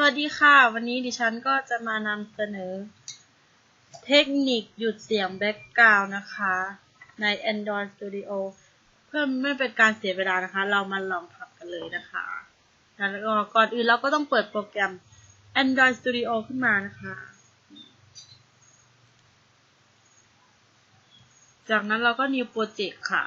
สวัสดีค่ะ วันนี้ดิฉันก็จะมานำเสนอ เทคนิคหยุดเสียงแบ็กกราวน์นะคะ ใน Android Studio เพื่อไม่เป็นการเสียเวลานะคะ เรามาลองทำกันเลยนะคะ แล้วก็ก่อนอื่นเราก็ต้องเปิดโปรแกรม Android Studio ขึ้นมานะคะ จากนั้นเราก็ New Project ค่ะ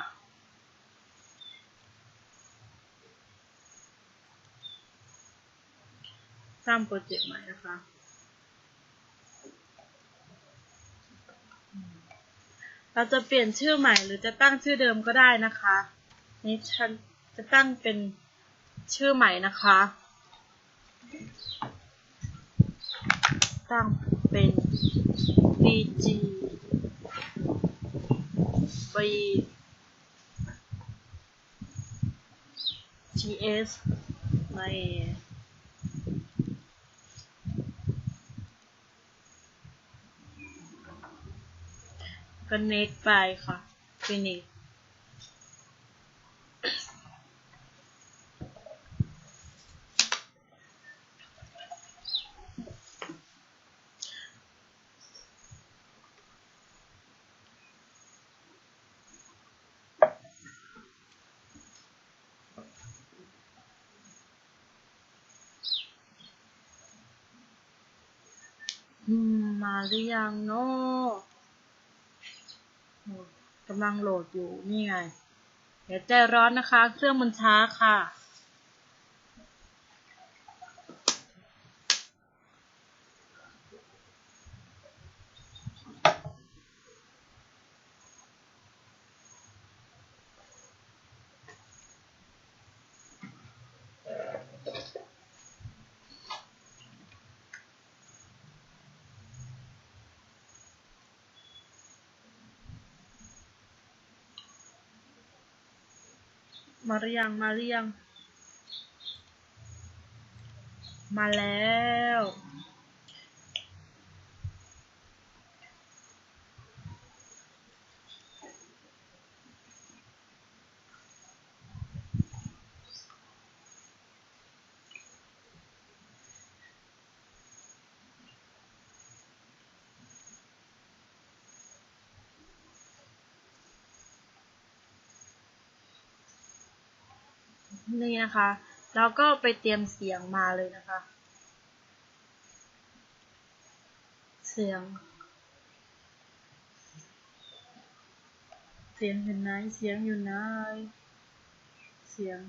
ร้างโปรเจกต์ใหม่นะคะ เราจะเปลี่ยนชื่อใหม่หรือจะตั้งชื่อเดิมก็ได้นะคะ นี่ฉันจะตั้งเป็นชื่อใหม่นะคะ ตั้งเป็น bg b gs ไม่ก็เน็ กไปค่ะฟินิมาหรือยังเนาะ กำลังโหลดอยู่นี่ไงเดี๋ยวใจร้อนนะคะ เครื่องมันช้าค่ะ มาหรือยัง มาหรือยัง มาแล้ว นี่นะคะ แล้วก็ไปเตรียมเสียงมาเลยนะคะ เสียง เสียงอยู่ไหนเสียงอยู่ไหนเสียง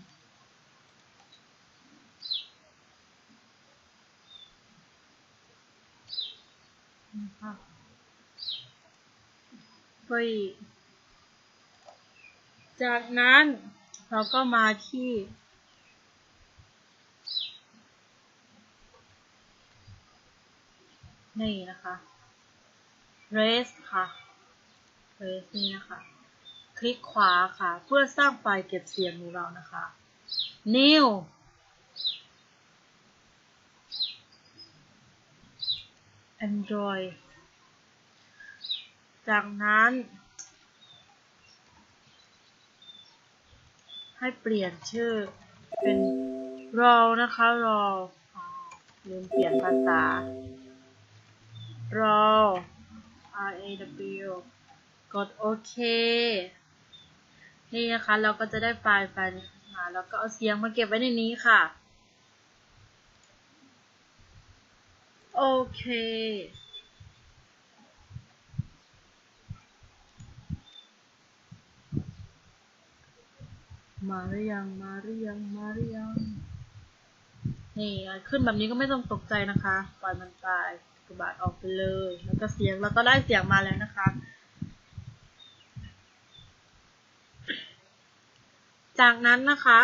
นะคะไปจากนั้น เราก็มาที่ นี่นะคะ raise ค่ะ raise นี่นะคะ คลิกขวาค่ะ เพื่อสร้างไฟล์เก็บเสียงของเรานะคะ new android จากนั้น ให้เปลี่ยนชื่อเป็น raw นะคะ raw ลืมเปลี่ยนภาษา raw r a w กดโอเค นี่นะคะเราก็จะได้ไฟล์ไฟล์นี้มาแล้วก็เอาเสียงมาเก็บไว้ในนี้ค่ะ โอเค มาหรือยังมาหรือยังมาหรือยังนี่ขึ้นแบบนี้ก็ไม่ต้องตกใจนะคะปล่อยมันไปกระบาดออกไปเลย แล้วก็เสียงเราก็ได้เสียงมาแล้วนะคะ จากนั้นนะคะ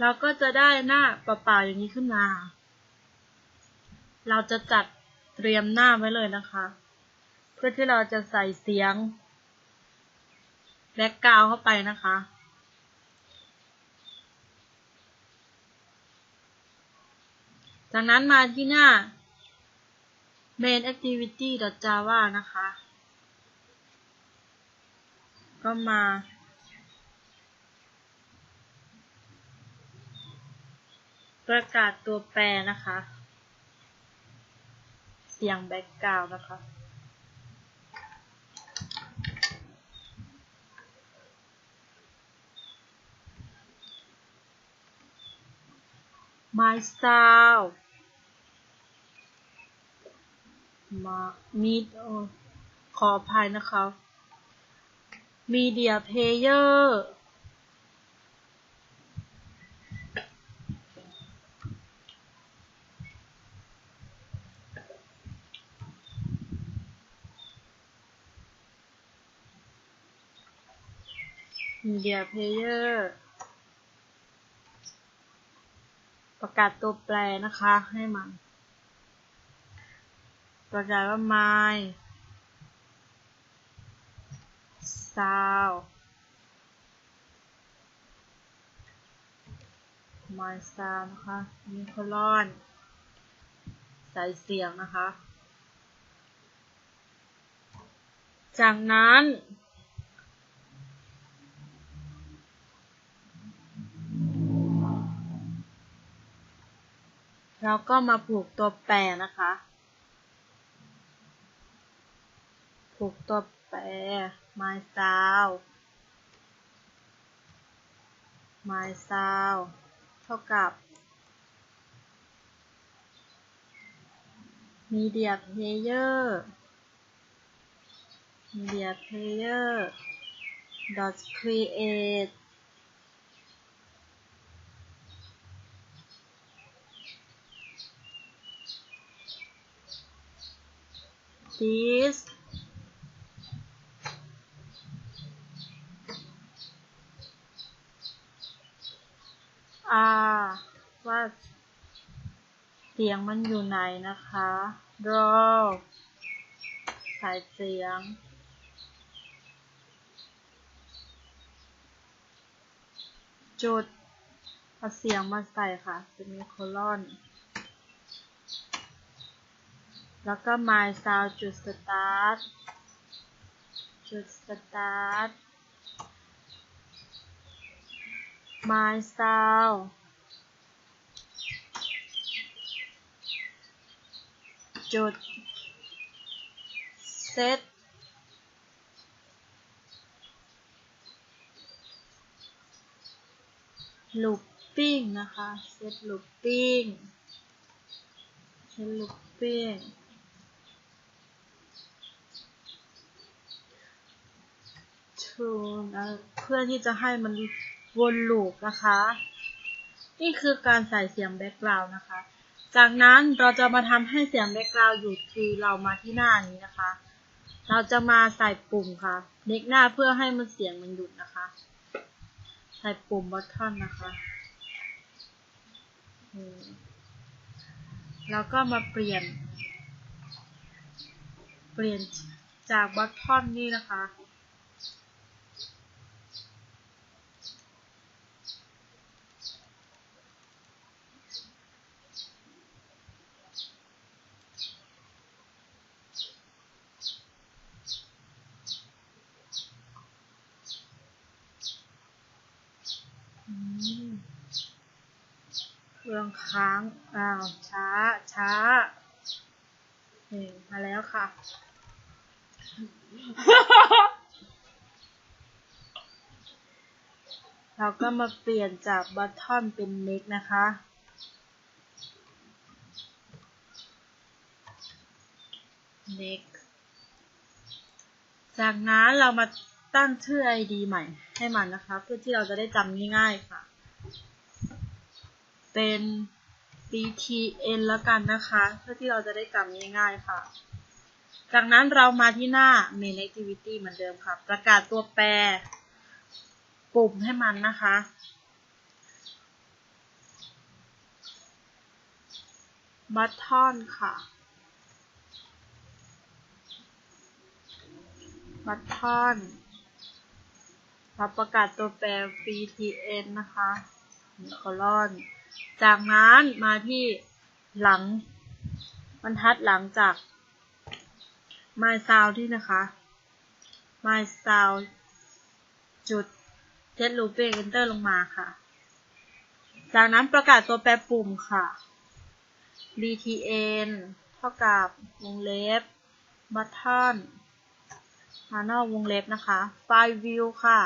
เราก็จะได้หน้าเปล่าๆอย่างนี้ขึ้นมา เราจะจัดเตรียมหน้าไว้เลยนะคะ เพื่อที่เราจะใส่เสียงแบ็กกราวเข้าไปนะคะ จากนั้นมาที่หน้า main activity java นะคะ ก็มา ประกาศตัวแปรนะคะ เสียงแบ็กกราวนะคะ My Sound มามีขออภัยนะคะ Media Player มีเดียเพลเยอร์ประกาศตัวแปรนะคะให้มัน ประกาศว่า my sound my sound นะคะ มีคอลอน ใส่เสียงนะคะ จากนั้นเราก็มาผูกตัวแปรนะคะ ผูกตัวแปร my sound my sound เท่ากับ media player media player dot create this R ว่าเสียงมันอยู่ไหนนะคะ draw สายเสียง จุดเอาเสียงมาใส่ค่ะจะมีโคลอน แล้วก็ my sound จุด start จุด start my sound จุด set looping นะคะ set looping set looping เพื่อที่จะให้มัน วนลูปนะคะ นี่คือการใส่เสียงแบ็กกราวน์นะคะ จากนั้นเราจะมาทำให้เสียงแบ็กกราวน์หยุดคือเรามาที่หน้านี้นะคะ เราจะมาใส่ปุ่มค่ะเน็กหน้าเพื่อให้มันเสียงมันหยุดนะคะ ใส่ปุ่มบัตทอนนะคะแล้วก็มาเปลี่ยน เปลี่ยนจากบัตทอนนี่นะคะเครื่องค้าง อ้าว ช้า ช้านี่มาแล้วค่ะ เราก็มาเปลี่ยนจากบัตทอนเป็นเน็กนะคะ เน็ก จากนั้นเรามาตั้งชื่อ ID ใหม่ให้มันนะคะ เพื่อที่เราจะได้จำง่ายๆค่ะ เป็น btn แล้วกันนะคะ เพื่อที่เราจะได้จำง่ายๆค่ะ จากนั้นเรามาที่หน้า main activity เหมือนเดิมค่ะ ประกาศตัวแปร ปุ่มให้มันนะคะบัตทอนค่ะบัตทอนเราประกาศตัวแปร btn นะคะคอลอน จากนั้นมาที่หลังบรรทัดหลังจาก my sound ที่นะคะ my sound จุด set looping enter ลงมาค่ะ จากนั้นประกาศตัวแปรปุ่มค่ะ btn เท่ากับวงเล็บ button มานอกวงเล็บนะคะไฟล์ view ค่ะ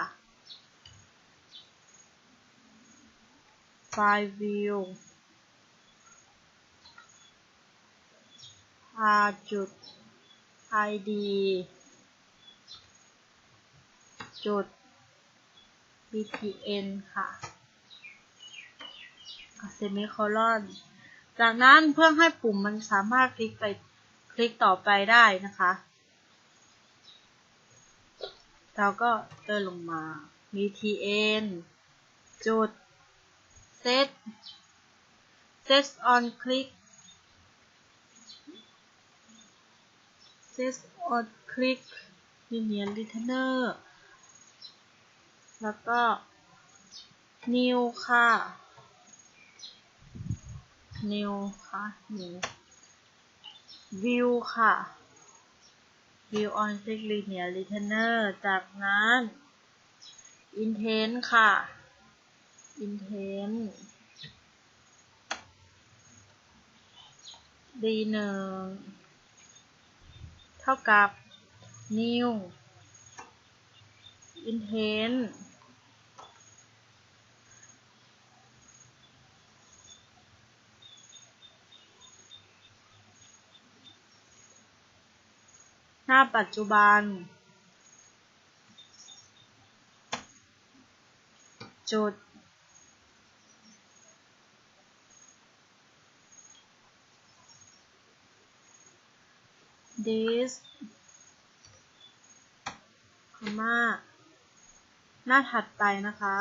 ไฟล์ view าจุด id จุด btn ค่ะเซมิโคลอน จากนั้นเพื่อให้ปุ่มมันสามารถคลิกไปคลิกต่อไปได้นะคะ เราก็เดินลงมา btn จุด set set on click set on click linear listener แล้วก็ new ค่ะ new ค่ะ new view ค่ะ view on click linear listener จากนั้น intent ค่ะ intent d หนึ่งเท่ากับ new intent หน้าปัจจุบัน จุด this คอม่าหน้าถัดไปนะคะ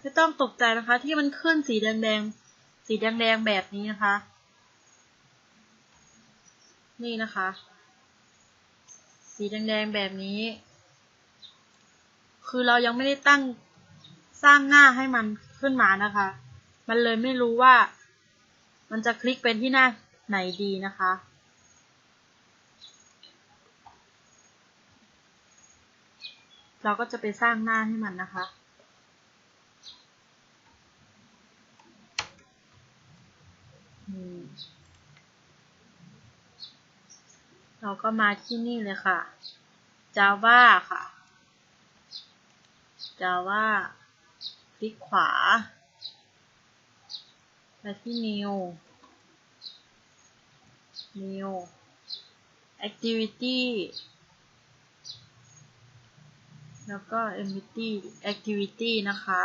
ไม่ต้องตกใจนะคะที่มันขึ้นสีแดงๆ สีแดงๆแบบนี้นะคะ นี่นะคะ สีแดงๆแบบนี้ คือเรายังไม่ได้ตั้งสร้างหน้าให้มันขึ้นมานะคะ มันเลยไม่รู้ว่า มันจะคลิกเป็นที่หน้าไหนดีนะคะ เราก็จะไปสร้างหน้าให้มันนะคะเราก็มาที่นี่เลยค่ะ Java ค่ะ Java คลิกขวา ไปที่ New New Activity แล้วก็ Activity Activity นะคะ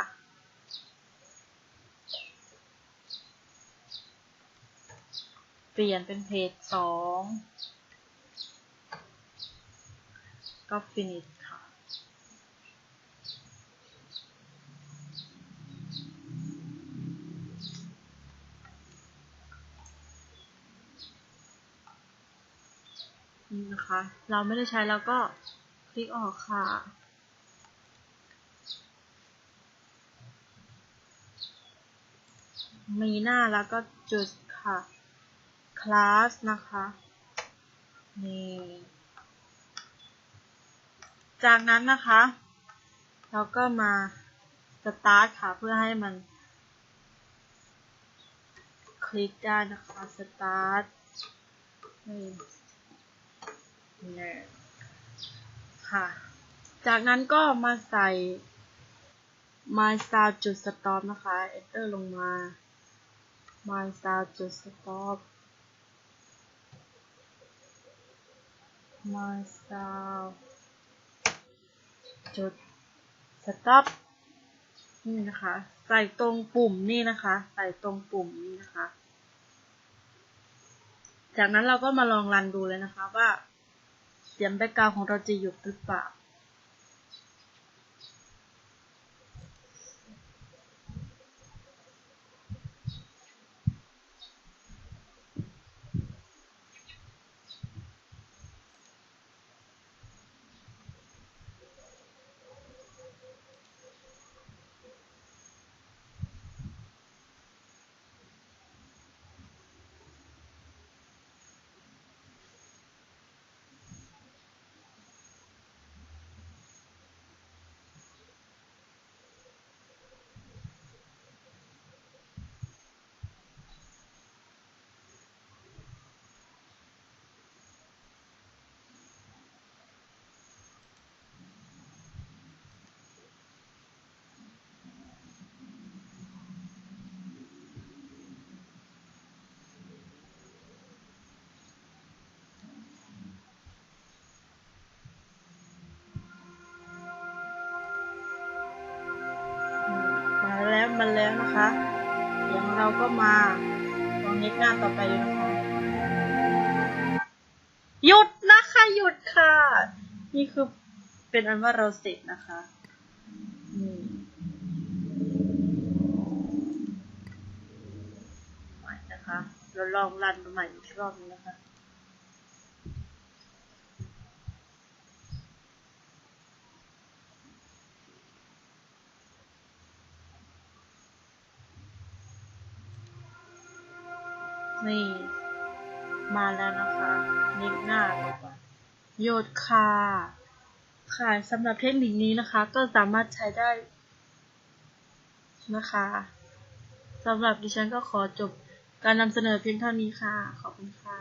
เปลี่ยนเป็นเพจสองก็ finish นี่นะคะ เราไม่ได้ใช้แล้วก็คลิกออกค่ะ มีหน้าแล้วก็จุดค่ะ คลาสนะคะ นี่ จากนั้นนะคะ เราก็มาสตาร์ทค่ะ เพื่อให้มัน คลิกได้นะคะ สตาร์ทนี่ ค่ะ จากนั้นก็มาใส่ my style จุด stop นะคะ enter ลงมา my style จุด stop my style จุด stop นี่นะคะ ใส่ตรงปุ่มนี่นะคะ ใส่ตรงปุ่มนี้นะคะ จากนั้นเราก็มาลองรันดูเลยนะคะว่า เสียงแบ็กกราวของเราจะหยุดหรือเปล่า นะคะเดี๋ยวเราก็มาลองเน็ตหน้าต่อไปดูนะคะ หยุดนะคะหยุดค่ะ นี่คือเป็นอันว่าเราเสร็จนะคะนี่ใหม่นะคะเราลองรันใหม่อีกรอบนึงนะคะ นี่ มาแล้วนะคะนิดหน้าดีกว่าโยดคาค่ะสำหรับเทคนิคนี้นะคะ ก็สามารถใช้ได้นะคะสำหรับดิฉันก็ขอจบการนำเสนอเพียงเท่านี้ค่ะ ขอบคุณค่ะ